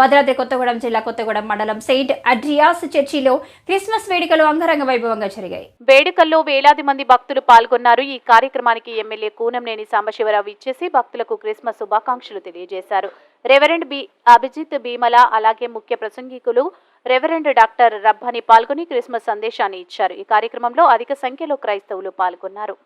భద్రాద్రి కొత్తగూడెం జిల్లా కొత్తగూడెం మండలం సెయింట్ అడ్రియాస్ చర్చిలో క్రిస్మస్ వేడుకలు అంగరంగ వైభవంగా జరిగాయి. వేడుకల్లో వేలాది మంది భక్తులు పాల్గొన్నారు. ఈ కార్యక్రమానికి ఎమ్మెల్యే కూనంనేని సాంబశివరావు ఇచ్చేసి భక్తులకు క్రిస్మస్ శుభాకాంక్షలు తెలియజేశారు. రెవరెండ్ బి అభిజిత్ భీమల అలాగే ముఖ్య ప్రసంగికులు రెవరెండ్ డాక్టర్ రబ్బాని పాల్గొని క్రిస్మస్ సందేశాన్ని ఇచ్చారు. ఈ కార్యక్రమంలో అధిక సంఖ్యలో క్రైస్తవులు పాల్గొన్నారు.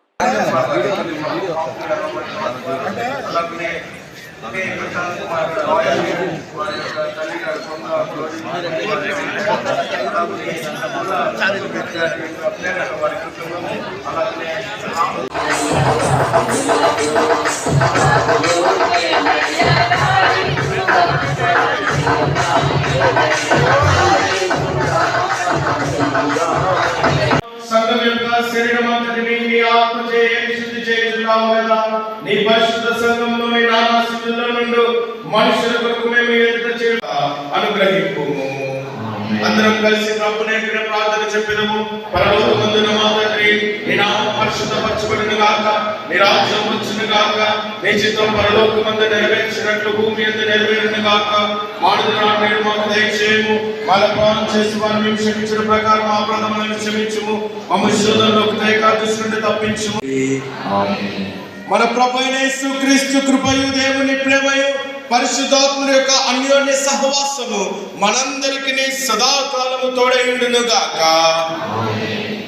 సంఘం యొక్క శరీరం అంతటిని నీ ఆత్మ చేయ శుద్ధి చేయుచున్నావు కదా నీ పరిశుద్ధ సంఘంలోని నానా స్థితుల్లో నుండి మనుషుల కొరకు మేము చేయ అనుగ్రహింపు అందరం కలిసి ప్రభు నేర్పిన ప్రార్థన చెప్పినము. పరలోకమందున మా తండ్రి నీ నామం పరిశుద్ధపరచబడిన గాక. నీ రాజ్యం వచ్చును గాక. నీ చిత్తం పరలోకమందు నెరవేర్చినట్లు భూమి ఎందు నెరవేరును గాక. మాడుదు నా నేడు మాకు దయచేయము. మాల పాలన చేసి వారిని మేము క్షమించిన ప్రకారం మా ప్రథమలను క్షమించుము. మమ్మ శోధనలోకి దయకా దృష్టి తప్పించుము మన ప్రభు యేసుక్రీస్తు కృపయు దేవుని ప్రేమయు. పరిశుద్ధాత్ముల యొక్క అన్యోన్య సహవాసము మనందరికీ సదాకాలము తోడైండును గాక